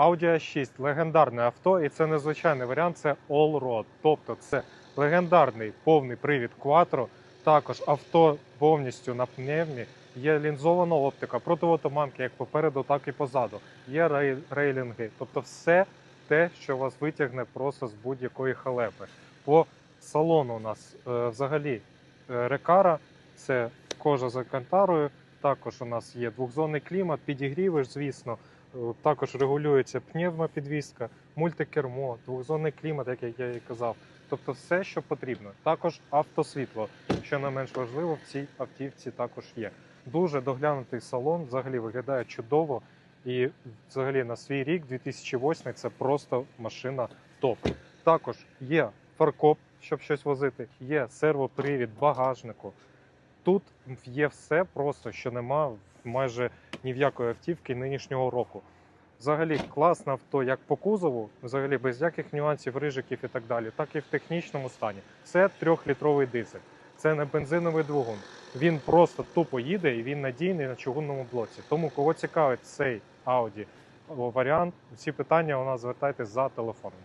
Audi A6 легендарне авто, і це незвичайний варіант, це All-Road. Тобто це легендарний повний привід Quattro. Також авто повністю на пневмі. Є лінзована оптика, противотуманки як попереду, так і позаду. Є рейлінги. Тобто все те, що вас витягне просто з будь-якої халепи. По салону у нас е, взагалі е, рекара, це кожа з алькантарою. Також у нас є двохзонний клімат, підігріви, звісно. Е, Також регулюється пневмопідвізка, мультикермо, двохзонний клімат, як я і казав. Тобто все, що потрібно. Також автосвітло, що не менш важливо, в цій автівці також є. Дуже доглянутий салон, взагалі виглядає чудово. І взагалі на свій рік, 2008, це просто машина топ. Також є фаркоп, щоб щось возити, є сервопривід багажнику. Тут є все просто, що нема майже ні в якої автівки нинішнього року. Взагалі класне авто як по кузову, взагалі без яких нюансів, рижиків і так далі, так і в технічному стані. Це трьохлітровий дизель, це не бензиновий двигун. Він просто тупо їде і він надійний на чугунному блоці. Тому кого цікавить цей Audi варіант, всі питання у нас звертайтесь за телефоном.